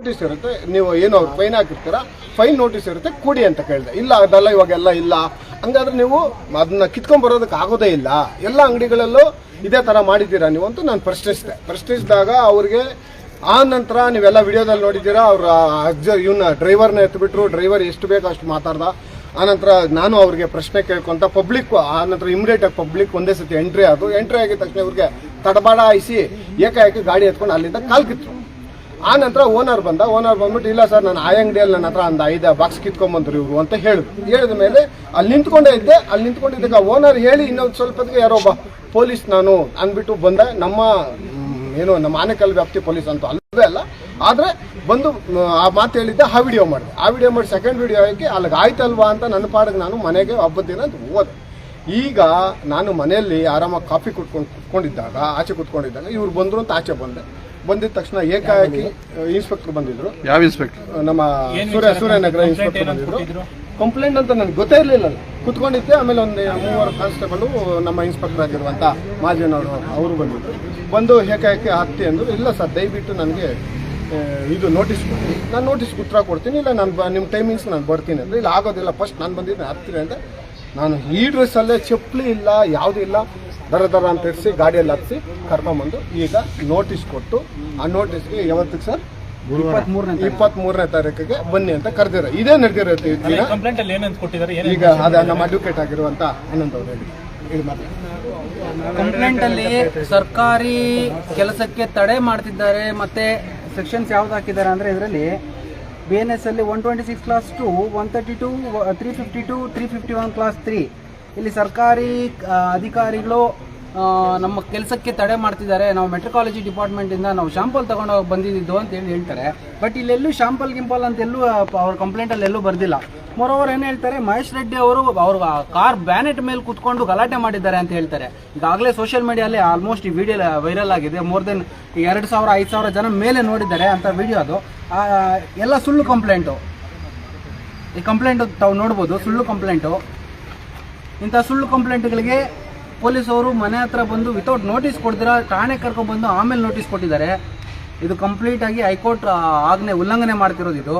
Notice ಇರುತ್ತೆ, ನೀವು ಏನು ಅವ್ರು ಫೈನ್ ಹಾಕಿರ್ತೀರ ಫೈನ್ ನೋಟಿಸ್ ಇರುತ್ತೆ, ಕೊಡಿ ಅಂತ ಕೇಳಿದೆ. ಇಲ್ಲ, ಅದೆಲ್ಲ ಇವಾಗೆಲ್ಲ ಇಲ್ಲ. ಹಂಗಾದ್ರೆ ನೀವು ಅದನ್ನ ಕಿತ್ಕೊಂಡ್ ಬರೋದಕ್ಕೆ ಆಗೋದೇ ಇಲ್ಲ. ಎಲ್ಲ ಅಂಗಡಿಗಳಲ್ಲೂ ಇದೇ ತರ ಮಾಡಿದ್ದೀರಾ ನೀವು ಅಂತ ನಾನು ಪ್ರಶ್ನಿಸಿದೆ. ಪ್ರಶ್ನಿಸಿದಾಗ ಅವ್ರಿಗೆ ಆ ನಂತರ ನೀವೆಲ್ಲ ವಿಡಿಯೋದಲ್ಲಿ ನೋಡಿದ್ದೀರಾ, ಅವ್ರ ಅಜ್ಜ ಇವನ್ನ ಡ್ರೈವರ್ನ ಎತ್ಬಿಟ್ರು ಡ್ರೈವರ್ ಎಷ್ಟು ಬೇಕೋ ಅಷ್ಟು ಮಾತಾಡ್ದ. ಆನಂತರ ನಾನು ಅವ್ರಿಗೆ ಪ್ರಶ್ನೆ ಕೇಳ್ಕೊಂತ ಪಬ್ಲಿಕ್ ಆ ನಂತರ ಇಮಿಡಿಯೇಟ್ ಆಗಿ ಪಬ್ಲಿಕ್ ಒಂದೇ ಸತಿ ಎಂಟ್ರಿ ಆದ್ರು ಎಂಟ್ರಿ ಆಗಿದ ತಕ್ಷಣ ಇವ್ರಿಗೆ ತಡಬಾಡ ಆಯಿಸಿ ಏಕಾಏಕಿ ಗಾಡಿ ಎತ್ಕೊಂಡು ಅಲ್ಲಿಂದ ಕಾಲ್ ಕಿತ್ರು ಆ ನಂತರ ಓನರ್ ಬಂದ. ಓನರ್ ಬಂದ್ಬಿಟ್ಟು, ಇಲ್ಲ ಸರ್, ನಾನು ಆ ಅಂಗಡಿಯಲ್ಲಿ ನನ್ನ ಹತ್ರ ಒಂದು ಐದು ಬಾಕ್ಸ್ ಕಿತ್ಕೊಂಡ್ಬಂದ್ರು ಇವರು ಅಂತ ಹೇಳಿದ್ರು ಹೇಳಿದ ಮೇಲೆ ಅಲ್ಲಿ ನಿಂತ್ಕೊಂಡೇ ಇದ್ದೆ. ಅಲ್ಲಿ ನಿಂತ್ಕೊಂಡಿದ್ದಾಗ ಓನರ್ ಹೇಳಿ ಇನ್ನೊಂದು ಸ್ವಲ್ಪ ಹೊತ್ತಿಗೆ ಯಾರೋ ಒಬ್ಬ ಪೊಲೀಸ್ ನಾನು ಅಂದ್ಬಿಟ್ಟು ಬಂದೆ. ನಮ್ಮ ಏನು, ನಮ್ಮ ಆನೆಕಲ್ ವ್ಯಾಪ್ತಿ ಪೊಲೀಸ್ ಅಂತ ಅಲ್ಲವೇ ಅಲ್ಲ. ಆದರೆ ಬಂದು, ಆ ಮಾತು ಹೇಳಿದ್ದೆ, ಆ ವಿಡಿಯೋ ಮಾಡಿದೆ. ಆ ವಿಡಿಯೋ ಮಾಡಿ ಸೆಕೆಂಡ್ ವಿಡಿಯೋ ಹಾಕಿ ಅಲ್ಲಿಗೆ ಆಯ್ತಲ್ವಾ ಅಂತ ನನ್ನ ಪಾಡಿಗೆ ನಾನು ಮನೆಗೆ ಹಬ್ಬದ ದಿನ ಹೋದೆ. ಈಗ ನಾನು ಮನೆಯಲ್ಲಿ ಆರಾಮಾಗಿ ಕಾಫಿ ಕುಟ್ಕೊಂಡು, ಕುತ್ಕೊಂಡಿದ್ದಾಗ, ಆಚೆ ಕುತ್ಕೊಂಡಿದ್ದಾಗ ಇವ್ರು ಬಂದರು ಅಂತ ಆಚೆ ಬಂದೆ. ಬಂದಿದ ತಕ್ಷಣ ಏಕಾಏಕಿ ಇನ್ಸ್ಪೆಕ್ಟರ್ ಬಂದಿದ್ರು. ಯಾವ ಇನ್ಸ್ಪೆಕ್ಟರ್ ನಮ್ಮ ಸೂರ್ಯ ಸೂರ್ಯನಗರ ಇನ್ಸ್ಪೆಕ್ಟರ್ ಬಂದಿದ್ರು. ಕಂಪ್ಲೇಂಟ್ ಅಂತ ನನಗೆ ಗೊತ್ತೇ ಇರಲಿಲ್ಲ ಕುತ್ಕೊಂಡಿದ್ದೆ ಆಮೇಲೆ ಒಂದು ಮೂವರು ಕಾನ್ಸ್ಟೇಬಲ್ ನಮ್ಮ ಇನ್ಸ್ಪೆಕ್ಟರ್ ಆಗಿರುವಂತ ಮಾಜಿನವರು ಅವರು ಬಂದಿದ್ರು. ಬಂದು ಏಕಾಏಕಿ ಹತ್ತಿ ಅಂದ್ರು. ಇಲ್ಲ ಸರ್ ದಯವಿಟ್ಟು ನನಗೆ ಇದು ನೋಟಿಸ್ ಕೊಡಿ. ನಾನು ನೋಟಿಸ್ ಉತ್ತರ ಕೊಡ್ತೀನಿ. ಇಲ್ಲ ನಾನು ಬ ನಿಮ್ಮ ಟೈಮಿಂಗ್ಸ್ ನಾನು ಬರ್ತೀನಿ ಅಂದರೆ ಇಲ್ಲ ಆಗೋದಿಲ್ಲ. ಫಸ್ಟ್ ನಾನು ಬಂದಿದ್ದೆ ಹತ್ತಿರ ಅಂತ. ನಾನು ಈ ಡ್ರೆಸ್ಸಲ್ಲೇ ಚಪ್ಪಲಿ ಇಲ್ಲ ಯಾವುದೂ ಇಲ್ಲ. ದರ ದರ ಅಂತ ಇರಿಸಿ ಗಾಡಿಯಲ್ಲಿ ಹತ್ತಿಸಿ ಕರ್ಕೊಂಬಂದು ಈಗ ನೋಟಿಸ್ ಕೊಟ್ಟು ಆ ನೋಟಿಸ್ಗೆ ಯಾವತ್ತಿಗೆ ಸರ್? ಇಪ್ಪತ್ತ್ ಮೂರನೇ ತಾರೀಕಿಗೆ ಬನ್ನಿ ಅಂತ ಕರೆದಿರ ಇದೇ ನಡೆದಿರುತ್ತೆ ಕಂಪ್ಲೇಂಟ್ ಅಲ್ಲಿ ಏನಂತ ಕೊಟ್ಟಿದ್ದಾರೆ ಈಗ ಅದ ನಮ್ಮ ಅಡ್ವೊಕೇಟ್ ಆಗಿರುವಂತ ಆನಂದ್ ಅವರು ಹೇಳಿ. ಹೇಳಿ ಕಂಪ್ಲೇಂಟ್ ಅಲ್ಲಿ ಸರ್ಕಾರಿ ಕೆಲಸಕ್ಕೆ ತಡೆ ಮಾಡ್ತಿದ್ದಾರೆ ಮತ್ತೆ ಸೆಕ್ಷನ್ಸ್ ಯಾವ್ದು ಹಾಕಿದ್ದಾರೆ ಅಂದ್ರೆ ಇದರಲ್ಲಿ ಬಿ ಎನ್ ಎಸ್ ಅಲ್ಲಿ one twenty six clause two one thirty two three fifty two three fifty one clause three ಇಲ್ಲಿ ಸರ್ಕಾರಿ ಅಧಿಕಾರಿಗಳು ನಮ್ಮ ಕೆಲಸಕ್ಕೆ ತಡೆ ಮಾಡ್ತಿದ್ದಾರೆ. ನಾವು ಮೆಟ್ರಿಕಾಲಜಿ ಡಿಪಾರ್ಟ್ಮೆಂಟಿಂದ ನಾವು ಶಾಂಪಲ್ ತಗೊಂಡೋಗಿ ಬಂದಿದ್ದು ಅಂತ ಹೇಳಿ ಹೇಳ್ತಾರೆ. ಬಟ್ ಇಲ್ಲೆಲ್ಲೂ ಶಾಂಪಲ್, ಗಿಂಪಲ್ ಅಂತ ಎಲ್ಲೂ ಅವ್ರ ಕಂಪ್ಲೇಂಟಲ್ಲಿ ಎಲ್ಲೂ ಬರ್ದಿಲ್ಲ. ಮೊರೋವರ್ ಏನು ಹೇಳ್ತಾರೆ, ಮಹೇಶ್ ರೆಡ್ಡಿ ಅವರು ಅವ್ರ ಕಾರ್ ಬ್ಯಾನೆಟ್ ಮೇಲೆ ಕುತ್ಕೊಂಡು ಗಲಾಟೆ ಮಾಡಿದ್ದಾರೆ ಅಂತ ಹೇಳ್ತಾರೆ. ಈಗಾಗಲೇ ಸೋಷಿಯಲ್ ಮೀಡಿಯಲ್ಲಿ ಆಲ್ಮೋಸ್ಟ್ ಈ ವಿಡಿಯೋ ವೈರಲ್ ಆಗಿದೆ. ಮೋರ್ ದೆನ್ ಎರಡು ಸಾವಿರ, ಐದು ಸಾವಿರ ಜನ ಮೇಲೆ ನೋಡಿದ್ದಾರೆ ಅಂತ ವಿಡಿಯೋ ಅದು. ಎಲ್ಲ ಸುಳ್ಳು ಕಂಪ್ಲೇಂಟು ಈ ಕಂಪ್ಲೇಂಟು ತಾವು ನೋಡ್ಬೋದು, ಸುಳ್ಳು ಕಂಪ್ಲೇಂಟು ಇಂಥ ಸುಳ್ಳು ಕಂಪ್ಲೇಂಟ್ಗಳಿಗೆ ಪೊಲೀಸವರು ಮನೆ ಹತ್ರ ಬಂದು ವಿತೌಟ್ ನೋಟಿಸ್ ಕೊಡ್ತೀರಾ? ಠಾಣೆ ಕರ್ಕೊಂಡ್ಬಂದು ಆಮೇಲೆ ನೋಟಿಸ್ ಕೊಟ್ಟಿದ್ದಾರೆ. ಇದು ಕಂಪ್ಲೀಟಾಗಿ ಹೈಕೋರ್ಟ್ ಆಜ್ಞೆ ಉಲ್ಲಂಘನೆ ಮಾಡ್ತಿರೋದು ಇದು.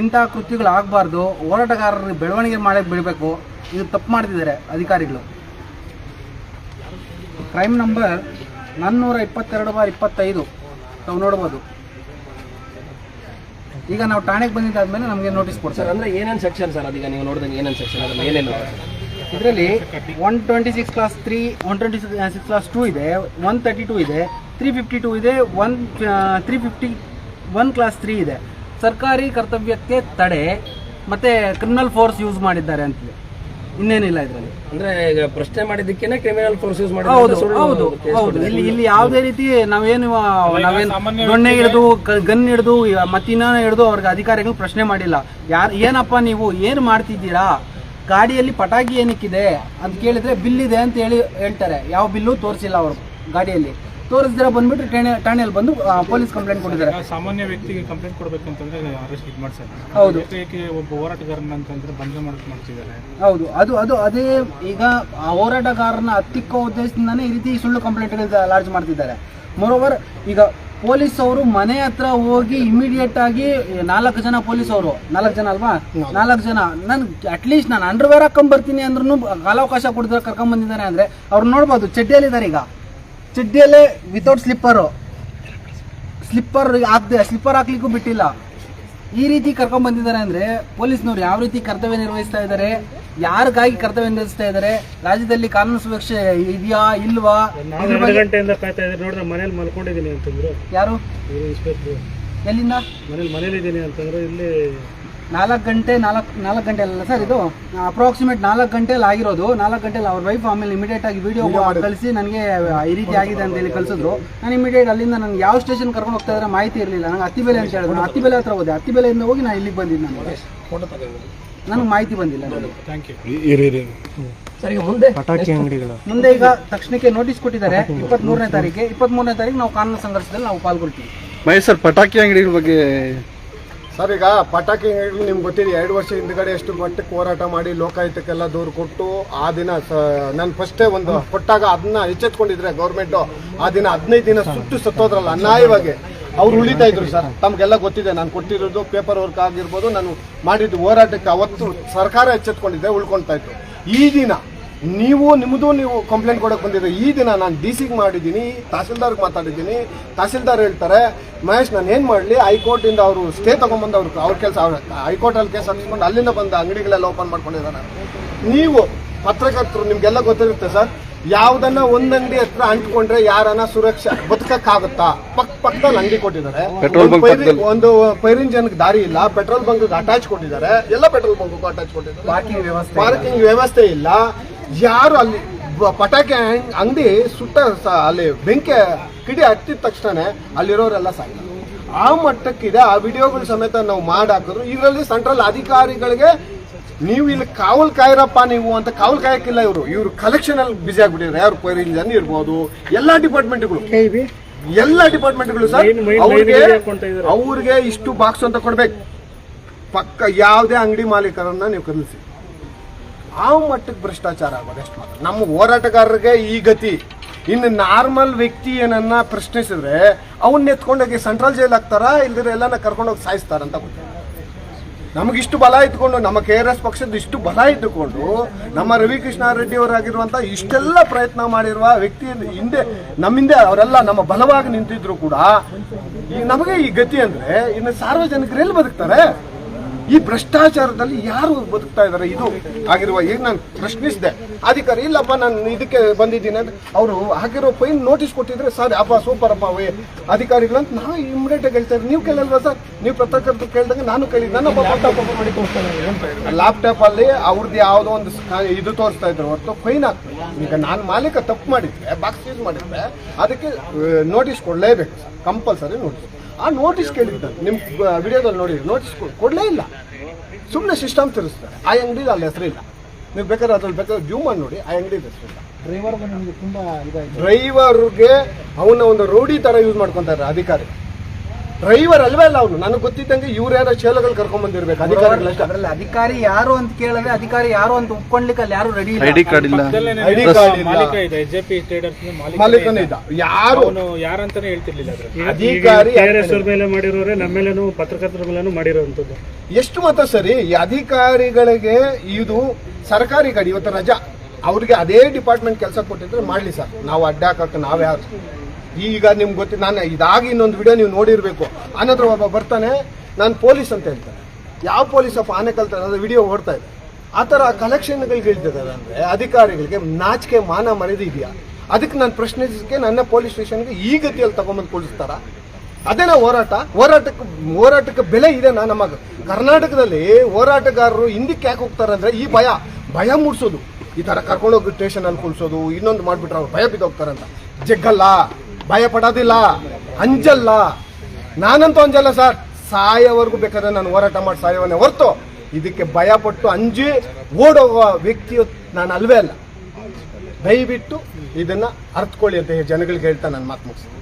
ಇಂಥ ಕೃತ್ಯಗಳು ಆಗಬಾರ್ದು. ಹೋರಾಟಗಾರರಿಗೆ ಬೆಳವಣಿಗೆ ಮಾಡೋಕ್ಕೆ ಬಿಡಬೇಕು. ಇದು ತಪ್ಪು ಮಾಡ್ತಿದ್ದಾರೆ ಅಧಿಕಾರಿಗಳು. ಕ್ರೈಮ್ ನಂಬರ್ ನಾನ್ನೂರ ಇಪ್ಪತ್ತೆರಡು ಬಾರ್ ಇಪ್ಪತ್ತೈದು. ತಾವು ನೋಡ್ಬೋದು. ಈಗ ನಾವು ಠಾಣೆಗೆ ಬಂದಿದ್ದಾದ್ಮೇಲೆ ನಮಗೆ ನೋಟಿಸ್ ಕೊಡ್ತಾರೆ. ಅಂದ್ರೆ ಏನೇನು ಸೆಕ್ಷನ್ ಸರ್? ಅದೀಗ ನೀವು ನೋಡಿದಂಗೆ ಏನೇನು ಸೆಕ್ಷನ್ ಅದನ್ನು ಏನೇನು ಇದರಲ್ಲಿ one twenty six clause three one twenty six clause two ಇದೆ ಒನ್ ತರ್ಟಿ ಟೂ ಇದೆ ತ್ರೀ ಫಿಫ್ಟಿ ಟೂ ಇದೆ one three fifty one clause three ಇದೆ. ಸರ್ಕಾರಿ ಕರ್ತವ್ಯಕ್ಕೆ ತಡೆ ಮತ್ತೆ ಕ್ರಿಮಿನಲ್ ಫೋರ್ಸ್ ಯೂಸ್ ಮಾಡಿದ್ದಾರೆ ಅಂತ ಇನ್ನೇನಿಲ್ಲ ಇದರಲ್ಲಿ. ಅಂದ್ರೆ ಈಗ ಪ್ರಶ್ನೆ ಮಾಡಿದ್ದಕ್ಕೇನೆ ಕ್ರಿಮಿನಲ್ ಫೋರ್ಸ್ ಯೂಸ್ ಹೌದು ಮಾಡಿ ಹೌದು ಹೌದು. ಇಲ್ಲಿ ಇಲ್ಲಿ ಯಾವುದೇ ರೀತಿ ನಾವೇನು ನಾವೇನು ದೊಣ್ಣೆ ಹಿಡಿದು ಗನ್ ಹಿಡಿದು ಮತ್ತಿನ್ನ ಹಿಡಿದು ಅವ್ರಿಗೆ ಅಧಿಕಾರಿಗಳು ಪ್ರಶ್ನೆ ಮಾಡಿಲ್ಲ. ಯಾರು ಏನಪ್ಪ ನೀವು ಏನು ಮಾಡ್ತಿದ್ದೀರಾ? ಗಾಡಿಯಲ್ಲಿ ಪಟಾಕಿ ಏನಕ್ಕಿದೆ ಅಂತ ಕೇಳಿದ್ರೆ ಬಿಲ್ ಇದೆ ಅಂತ ಹೇಳಿ ಹೇಳ್ತಾರೆ. ಯಾವ ಬಿಲ್ಲು? ತೋರಿಸಿಲ್ಲ ಅವರು ಗಾಡಿಯಲ್ಲಿ. ತೋರಿಸಿದ್ರೆ ಬಂದ್ಬಿಟ್ಟು ಠಾಣೆ ಠಾಣೆಯಲ್ಲಿ ಬಂದು ಪೊಲೀಸ್ ಕಂಪ್ಲೇಂಟ್ ಕೊಟ್ಟಿದ್ದಾರೆ. ಸಾಮಾನ್ಯ ವ್ಯಕ್ತಿಗೆ ಕಂಪ್ಲೇಂಟ್ ಕೊಡಬೇಕಂತಂದ್ರೆ ಅರೆಸ್ಟ್ ಇದು ಮಾಡ್ತಾರೆ ಹೌದು. ಒಬ್ಬ ಹೋರಾಟಗಾರನ ಅಂತಂದ್ರೆ ಬಂಧ ಮಾಡಕ್ ಮಾಡ್ತಿದ್ದಾರೆ. ಹೌದು. ಅದು ಅದು ಅದೇ ಈಗ ಆ ಹೋರಾಟಗಾರನ ಹತ್ತಿಕ್ಕೋ ಉದ್ದೇಶದಿಂದಾನೇ ಈ ರೀತಿ ಸುಳ್ಳು ಕಂಪ್ಲೇಂಟ್ಗಳು ಲಾರ್ಜ್ ಮಾಡ್ತಿದ್ದಾರೆ. ಮೊರೋವರ್ ಈಗ ಪೊಲೀಸ್ ಅವರು ಮನೆ ಹತ್ರ ಹೋಗಿ ಇಮಿಡಿಯೇಟ್ ಆಗಿ ನಾಲ್ಕು ಜನ ಪೊಲೀಸ್ ಅವರು ನಾಲ್ಕು ಜನ ಅಲ್ವಾ? ನಾಲ್ಕು ಜನ. ನನ್ ಅಟ್ಲೀಸ್ಟ್ ನಾನು ಅಂಡರ್ವೇರ್ ಹಾಕೊಂಡ್ ಬರ್ತೀನಿ ಅಂದ್ರೂ ಕಾಲಾವಕಾಶ ಕೊಡಿದ್ರೆ ಕರ್ಕೊಂಡ್ ಬಂದಿದ್ದಾರೆ ಅಂದ್ರೆ ಅವ್ರು ನೋಡ್ಬೋದು ಚಡ್ಡಿಯಲ್ಲಿದ್ದಾರೆ ಈಗ. ಚಡ್ಡಿಯಲ್ಲೇ ವಿತೌಟ್ ಸ್ಲಿಪ್ಪರು ಸ್ಲಿಪ್ಪರ್ ಹಾಕ್ದೆ ಸ್ಲಿಪ್ಪರ್ ಹಾಕ್ಲಿಕ್ಕೂ ಬಿಟ್ಟಿಲ್ಲ. ಈ ರೀತಿ ಕರ್ಕೊಂಡ್ ಬಂದಿದ್ದಾರೆ ಅಂದ್ರೆ ಪೊಲೀಸ್ನವ್ರು ಯಾವ ರೀತಿ ಕರ್ತವ್ಯ ನಿರ್ವಹಿಸ್ತಾ ಇದ್ದಾರೆ? ಯಾರಿಗಾಗಿ ಕರ್ತವ್ಯ ನಿರ್ವಹಿಸ್ತಾ ಇದ್ದಾರೆ? ರಾಜ್ಯದಲ್ಲಿ ಕಾನೂನು ಸುರಕ್ಷೆ ಇದೆಯಾ ಇಲ್ವಾ? ಗಂಟೆಯಿಂದ ಕಾಯ್ತಾ ಇದ್ರೆ ನೋಡಿದ್ರೆ ಮನೇಲಿ ಮಲ್ಕೊಂಡಿದ್ದೀನಿ ಅಂತಂದ್ರು. ಯಾರು? ಎಲ್ಲಿಂದ? ಮನೇಲಿ ಮನೇಲಿದ್ದೀನಿ ಅಂತಂದ್ರೆ ಇಲ್ಲಿ ನಾಲ್ಕು ಗಂಟೆ ನಾಲ್ಕು ನಾಲ್ಕು ಗಂಟೆ ಅಲ್ಲ ಸರ್ ಇದು? ಅಪ್ರಾಕ್ಸಿಮೇಟ್ ನಾಲ್ಕು ಗಂಟೆಲಿ ಆಗಿರೋದು. ನಾಲ್ಕು ಗಂಟೆಲಿ ಅವ್ರ ವೈಫ್ ಆಮೇಲೆ ಇಮಿಡಿಯೇಟ್ ಆಗಿ ವಿಡಿಯೋ ಕಳಿಸಿ ನನಗೆ ಈ ರೀತಿ ಆಗಿದೆ ಅಂತ ಹೇಳಿ ಕಳಿಸಿದ್ರು. ನಾನು ಇಮಿಡಿಯೇಟ್ ಅಲ್ಲಿಂದ ನನಗೆ ಯಾವ ಸ್ಟೇಷನ್ ಕರ್ಕೊಂಡು ಹೋಗ್ತಾ ಇದ್ರೆ ಮಾಹಿತಿ ಇರಲಿಲ್ಲ. ನನಗೆ ಅತ್ತಿಬೆಲೆ ಅಂತ ಹೇಳಿದ್ರು. ಅತ್ತಿಬೆಲೆ ಹತ್ರ ಹೋದೆ. ಅತ್ತಿಬೆಲೆಯಿಂದ ಹೋಗಿ ನಾನು ಇಲ್ಲಿಗೆ ಬಂದಿದ್ದು ನಾನು. ನನಗೆ ಮಾಹಿತಿ ಬಂದಿಲ್ಲ. ಪಟಾಕಿ ಥ್ಯಾಂಕ್ ಯು ಸರ್ ಈಗ ಮುಂದೆ ಮುಂದೆ ಈಗ ತಕ್ಷಣಕ್ಕೆ ನೋಟಿಸ್ ಕೊಟ್ಟಿದ್ದಾರೆ ಇಪ್ಪತ್ತ್ ಮೂರನೇ ತಾರೀಕಿಗೆ ಇಪ್ಪತ್ತ್ ಮೂರನೇ ತಾರೀಕು ನಾವು ಕಾನೂನು ಸಂಘರ್ಷದಲ್ಲಿ ನಾವು ಪಾಲ್ಗೊಳ್ತೀವಿ. ಮಹೇಶ್ ಸರ್ ಪಟಾಕಿ ಅಂಗಡಿಗಳ ಬಗ್ಗೆ ಸರ್ ಈಗ ಪಟಾಕಿ ಅಂಗಡಿಗಳು ನಿಮ್ಗೆ ಗೊತ್ತಿದೆ ಎರಡು ವರ್ಷ ಹಿಂದ್ಗಡೆ ಎಷ್ಟು ಮಟ್ಟಕ್ಕೆ ಹೋರಾಟ ಮಾಡಿ ಲೋಕಾಯುಕ್ತಕ್ಕೆಲ್ಲ ದೂರು ಕೊಟ್ಟು ಆ ದಿನ ನಾನು ಫಸ್ಟೇ ಒಂದು ಕೊಟ್ಟಾಗ ಅದನ್ನ ಎಚ್ಚೆತ್ಕೊಂಡಿದ್ರೆ ಗೌರ್ಮೆಂಟು ಆ ದಿನ ಹದಿನೈದು ದಿನ ಸುಟ್ಟು ಸತ್ತೋದ್ರಲ್ಲ ಅನ್ಯಾಯವಾಗಿ. ಅವ್ರು ಉಳಿತಾ ಇದ್ರು ಸರ್. ತಮ್ಗೆಲ್ಲ ಗೊತ್ತಿದೆ, ನಾನು ಕೊಟ್ಟಿರೋದು ಪೇಪರ್ ವರ್ಕ್ ಆಗಿರ್ಬೋದು, ನಾನು ಮಾಡಿದ ಹೋರಾಟಕ್ಕೆ ಅವತ್ತು ಸರ್ಕಾರ ಎಚ್ಚೆತ್ಕೊಂಡಿದ್ದೆ, ಉಳ್ಕೊಳ್ತಾ ಇತ್ತು ಈ ದಿನ ನೀವು ನಿಮ್ಮದು ನೀವು ಕಂಪ್ಲೇಂಟ್ ಕೊಡೋಕೆ ಬಂದಿದೆ. ಈ ದಿನ ನಾನು ಡಿ ಸಿಗೆ ಮಾಡಿದ್ದೀನಿ ತಹಸೀಲ್ದಾರ್ಗೆ ಮಾತಾಡಿದ್ದೀನಿ. ತಹಸೀಲ್ದಾರ್ ಹೇಳ್ತಾರೆ, ಮಹೇಶ್ ನಾನು ಏನು ಮಾಡಲಿ, ಹೈಕೋರ್ಟಿಂದ ಅವರು ಸ್ಟೇ ತೊಗೊಂಬಂದು ಅವ್ರು ಅವ್ರ ಕೆಲಸ, ಅವ್ರ ಹೈಕೋರ್ಟಲ್ಲಿ ಕೇಸ್ ಹಾಕಿಸ್ಕೊಂಡು ಅಲ್ಲಿಂದ ಬಂದ ಅಂಗಡಿಗಳೆಲ್ಲ ಓಪನ್ ಮಾಡ್ಕೊಂಡಿದ್ದಾರೆ. ನೀವು ಪತ್ರಕರ್ತರು, ನಿಮಗೆಲ್ಲ ಗೊತ್ತಿರುತ್ತೆ ಸರ್ ಯಾವ್ದನ್ನ ಒಂದ್ ಅಂಗಡಿ ಹತ್ರ ಅಂಟ್ಕೊಂಡ್ರೆ ಯಾರನ್ನ ಸುರಕ್ಷಾ ಬದುಕಕ್ಕಾಗುತ್ತಾ? ಪಕ್ ಪಕ್ಕದಲ್ಲಿ ಅಂಗಡಿ ಕೊಟ್ಟಿದ್ದಾರೆ. Petrol ಒಂದು ಪೈರಿನ ಪಕ್ಕದಲ್ಲಿ. ಒಂದು ಪೈರಿನ್ ಜನಕ್ಕೆ ದಾರಿ ಇಲ್ಲ. ಪೆಟ್ರೋಲ್ ಬಂಕ್ ಅಟ್ಯಾಚ್ ಕೊಟ್ಟಿದ್ದಾರೆ. ಎಲ್ಲ ಪೆಟ್ರೋಲ್ ಬಂಕ್ ಅಟ್ಯಾಚ್ ಕೊಟ್ಟಿದ್ದಾರೆ. ಪಾರ್ಕಿಂಗ್ ವ್ಯವಸ್ಥೆ ಪಾರ್ಕಿಂಗ್ ವ್ಯವಸ್ಥೆ ಇಲ್ಲ. ಯಾರು ಅಲ್ಲಿ ಪಟಾಕಿ ಅಂಗ್- ಅಂಗಡಿ ಸುಟ್ಟ ಅಲ್ಲಿ ಬೆಂಕಿ ಕಿಡಿ ಹತ್ತಿದ ತಕ್ಷಣ ಅಲ್ಲಿರೋರೆಲ್ಲ ಸಾಯ್ತಾರೆ. ಆ ಮಟ್ಟಕ್ಕಿದೆ. ಆ ವಿಡಿಯೋಗಳು ಸಮೇತ ನಾವು ಮಾಡಾಕಿದ್ರು ಇದರಲ್ಲಿ ಸೆಂಟ್ರಲ್ ಅಧಿಕಾರಿಗಳಿಗೆ ನೀವು ಇಲ್ಲಿ ಕಾವಲ್ ಕಾಯಿರಪ್ಪ ನೀವು ಅಂತ ಕಾವಲ್ ಕಾಯಕ್ಕಿಲ್ಲ ಇವರು. ಇವರು ಕಲೆಕ್ಷನ್ ಅಲ್ಲಿ ಬಿಸಿ ಆಗ್ಬಿಟ್ಟಿದ್ದಾರೆ. ಯಾರು ಇಂಜನ್ ಇರ್ಬೋದು. ಎಲ್ಲಾ ಡಿಪಾರ್ಟ್ಮೆಂಟ್ಗಳು ಎಲ್ಲಾ ಡಿಪಾರ್ಟ್ಮೆಂಟ್ಗಳು ಸರ್. ಅವ್ರಿಗೆ ಅವ್ರಿಗೆ ಇಷ್ಟು ಬಾಕ್ಸ್ ಅಂತ ಕೊಡ್ಬೇಕು. ಪಕ್ಕ ಯಾವುದೇ ಅಂಗಡಿ ಮಾಲೀಕರನ್ನ ನೀವು ಕರೆಸಿ. ಆ ಮಟ್ಟಕ್ಕೆ ಭ್ರಷ್ಟಾಚಾರ ಆಗೋದು ಎಷ್ಟು ಮಾತ್ರ. ನಮ್ಮ ಹೋರಾಟಗಾರರಿಗೆ ಈ ಗತಿ. ಇನ್ನು ನಾರ್ಮಲ್ ವ್ಯಕ್ತಿ ಏನನ್ನ ಪ್ರಶ್ನಿಸಿದ್ರೆ ಅವನ್ನ ಎತ್ಕೊಂಡೋಗಿ ಸೆಂಟ್ರಲ್ ಜೈಲ್ ಹಾಕ್ತಾರ ಇಲ್ದಿರ ಎಲ್ಲಾನ ಕರ್ಕೊಂಡೋಗಿ ಸಾಯಿಸ್ತಾರಂತ ಗೊತ್ತಿಲ್ಲ. ನಮಗಿಷ್ಟು ಬಲ ಇದ್ಕೊಂಡು ನಮ್ಮ ಕೆ ಆರ್ ಎಸ್ ಪಕ್ಷದ ಇಷ್ಟು ಬಲ ಇದ್ದುಕೊಂಡು, ನಮ್ಮ ರವಿಕೃಷ್ಣ ರೆಡ್ಡಿ ಅವರಾಗಿರುವಂತ ಇಷ್ಟೆಲ್ಲ ಪ್ರಯತ್ನ ಮಾಡಿರುವ ವ್ಯಕ್ತಿ ಹಿಂದೆ, ನಮ್ಮಿಂದೆ ಅವರೆಲ್ಲ ನಮ್ಮ ಬಲವಾಗಿ ನಿಂತಿದ್ರು ಕೂಡ, ಈ ನಮಗೆ ಈ ಗತಿ ಅಂದ್ರೆ ಇನ್ನು ಸಾರ್ವಜನಿಕರೆಲ್ಲಿ ಬದುಕ್ತಾರೆ. ಈ ಭ್ರಷ್ಟಾಚಾರದಲ್ಲಿ ಯಾರು ಬದುಕ್ತಾ ಇದ್ದಾರೆ? ಇದು ಆಗಿರುವ ಈಗ ನಾನು ಪ್ರಶ್ನಿಸಿದೆ. ಅಧಿಕಾರಿ, ಇಲ್ಲಪ್ಪ, ನಾನು ಇದಕ್ಕೆ ಬಂದಿದ್ದೀನಿ ಅಂತ ಅವರು ಹಾಕಿರೋ ಫೈನ್ ನೋಟಿಸ್ ಕೊಟ್ಟಿದ್ರೆ ಸರ್, ಅಪ್ಪ, ಸೂಪರ್ ಅಪ್ಪ ವೇ ಅಧಿಕಾರಿಗಳು ಅಂತ ನಾವು ಇಮಿಡಿಯೇಟ್ ಆಗಿ ಹೇಳ್ತಾ ಇದ್ದೀವಿ ನೀವು ಕೇಳಲ್ವಾ ಸರ್? ನೀವು ಪತ್ರಕರ್ತರು ಕೇಳಿದಾಗ ನಾನು ಕೇಳಿದ್ದೆ ನನ್ನ ಲ್ಯಾಪ್ಟಾಪ್ ಅಲ್ಲಿ ಅವ್ರದ್ದು ಯಾವುದೋ ಒಂದು ಇದು ತೋರಿಸ್ತಾ ಇದ್ರು. ಹೊರತು ಫೈನ್ ಹಾಕ್ತಾರೆ ಈಗ ನಾನು ಮಾಲೀಕ ತಪ್ಪು ಮಾಡಿದ್ರೆ ಬಾಕ್ಸ್ ಯೂಸ್ ಮಾಡಿದ್ರೆ ಅದಕ್ಕೆ ನೋಟಿಸ್ ಕೊಡಲೇಬೇಕು ಕಂಪಲ್ಸರಿ ನೋಟಿಸ್ ಆ ನೋಟಿಸ್ ಕೇಳಿದ್ದ. ನಿಮ್ಮ ವಿಡಿಯೋದಲ್ಲಿ ನೋಡಿ ನೋಟಿಸ್ ಕೊಡಲೇ ಇಲ್ಲ. ಸುಮ್ಮನೆ ಸಿಸ್ಟಮ್ ತಿರುಸ್ತಾರೆ ಆ ಅಂಗಡಿ ಅಲ್ಲಿ ಹೆಸರಿಲ್ಲ. ನೀವು ಬೇಕಾದ್ರೆ ಅದ್ರಲ್ಲಿ ಬೇಕಾದ್ರೆ ಜೂಮ್ ಮಾಡಿ ನೋಡಿ. ಆ ಅಂಗಡಿ ಹೆಸರಿಲ್ಲ. ಡ್ರೈವರ್ ನಿಮಗೆ ತುಂಬಾ ಇದಾಯ್ತು. ಡ್ರೈವರ್ಗೆ ಅವನ ಒಂದು ರೋಡಿ ತರ ಯೂಸ್ ಮಾಡ್ಕೊತಾರೆ ಅಧಿಕಾರಿ. ಡ್ರೈವರ್ ಅಲ್ವೇ ಅಲ್ಲ ಅವನು. ನನಗೆ ಗೊತ್ತಿದ್ದಂಗೆ ಇವ್ರು ಯಾರೋ ಚೇಲಗಳು ಕರ್ಕೊಂಡ್ ಬಂದಿರ್ಬೇಕು. ಅಧಿಕಾರಿಗಳಷ್ಟೇ ಅದರಲ್ಲಿ ಅಧಿಕಾರಿ ಯಾರು ಅಂತ ಕೇಳಿದ್ರೆ ಅಧಿಕಾರಿ ಯಾರು ಅಂತ ಒಪ್ಕೊಂಡ್ಲಿಕ್ಕೆ ಅಲ್ಲಿ ಯಾರು ರೆಡಿ ಐಡಿ ಕಾರ್ಡ್ ಇಲ್ಲ. ಐಡಿ ಕಾರ್ಡ್ ಮಾಲೀಕ ಇದೆ. ಜೆ ಪಿ ಟ್ರೇಡರ್ಸ್ ಮಾಲೀಕನೇ ಇದ್ದ ಯಾರು? ಅವನು ಯಾರಂತಾನೆ ಹೇಳ್ತಿರ್ಲಿಲ್ಲ ಅಧಿಕಾರಿ ಮೇಲೆ ಮಾಡಿರೋರೆ ನಮ್ಮ ಮೇಲೇನು ಪತ್ರಕರ್ತರ ಮೇಲೇನು ಮಾಡಿರೋಂಥದ್ದು ಎಷ್ಟು ಮಾತ್ರ ಸರಿ ಈ ಅಧಿಕಾರಿಗಳಿಗೆ ಇದು ಸರ್ಕಾರಿ ಗಾಡಿ ಇವತ್ತು ರಜಾ. ಅವ್ರಿಗೆ ಅದೇ ಡಿಪಾರ್ಟ್ಮೆಂಟ್ ಕೆಲಸ ಕೊಟ್ಟಿದ್ರೆ ಮಾಡ್ಲಿ ಸರ್. ನಾವು ಅಡ್ಡ ಹಾಕಕ್ಕೆ ನಾವ್ಯಾರು? ಈಗ ನಿಮ್ಗೆ ಗೊತ್ತಿ ನಾನು ಇದಾಗಿ ಇನ್ನೊಂದು ವಿಡಿಯೋ ನೀವು ನೋಡಿರಬೇಕು. ಅನ್ನೋದ್ರ ಒಬ್ಬ ಬರ್ತಾನೆ, ನಾನು ಪೊಲೀಸ್ ಅಂತ ಹೇಳ್ತಾನೆ ಯಾವ ಪೊಲೀಸ್ ಅಪ್ಪ ಆನೆ ಕಲ್ತಾರೆ ಅದು ವಿಡಿಯೋ ಓಡ್ತಾ ಇದೆ. ಆ ಥರ ಕಲೆಕ್ಷನ್ಗಳಿಗೆ ಹೇಳ್ತಿದ್ದಾರೆ ಅಂದರೆ ಅಧಿಕಾರಿಗಳಿಗೆ ನಾಚಿಕೆ ಮಾನ ಮರ್ಯಾದೆ ಇದೆಯಾ? ಅದಕ್ಕೆ ನಾನು ಪ್ರಶ್ನಿಸಕ್ಕೆ ನನ್ನ ಪೊಲೀಸ್ ಸ್ಟೇಷನ್ಗೆ ಈ ಗತಿಯಲ್ಲಿ ತಗೊಂಬಂದು ಕುಳಿಸ್ತಾರ ಅದೇನಾ ಹೋರಾಟ. ಹೋರಾಟಕ್ಕೆ ಹೋರಾಟಕ್ಕೆ ಬೆಲೆ ಇದೆ ನಾ ನಮ್ಮ ಕರ್ನಾಟಕದಲ್ಲಿ ಹೋರಾಟಗಾರರು ಹಿಂದಕ್ಕೆ ಯಾಕೆ ಹೋಗ್ತಾರೆ ಅಂದರೆ ಈ ಭಯ. ಭಯ ಮೂಡಿಸೋದು. ಈ ಥರ ಕರ್ಕೊಂಡೋಗಿ ಸ್ಟೇಷನಲ್ಲಿ ಕುಳ್ಸೋದು, ಇನ್ನೊಂದು ಮಾಡಿಬಿಟ್ರೆ ಅವ್ರು ಭಯ ಬಿದ್ದೋಗ್ತಾರೆ ಅಂತ. ಜಗ್ಗಲ್ಲ. ಭಯ ಪಡೋದಿಲ್ಲ ಅಂಜಲ್ಲ. ನಾನಂತೂ ಅಂಜಲ್ಲ ಸರ್. ಸಾಯೋವರೆಗೂ ಬೇಕಾದ್ರೆ ನಾನು ಹೋರಾಟ ಮಾಡಿ ಸಾಯವನ್ನೇ ಹೊರತು ಇದಕ್ಕೆ ಭಯಪಟ್ಟು ಅಂಜಿ ಓಡೋಗುವ ವ್ಯಕ್ತಿಯು ನಾನು ಅಲ್ವೇ ಅಲ್ಲ. ದಯವಿಟ್ಟು ಇದನ್ನ ಅರ್ಥಕೊಳ್ಳಿ ಅಂತ ಜನಗಳಿಗೆ ಹೇಳ್ತಾ ನಾನು ಮಾತು ಮುಗಿಸ್ತೀನಿ.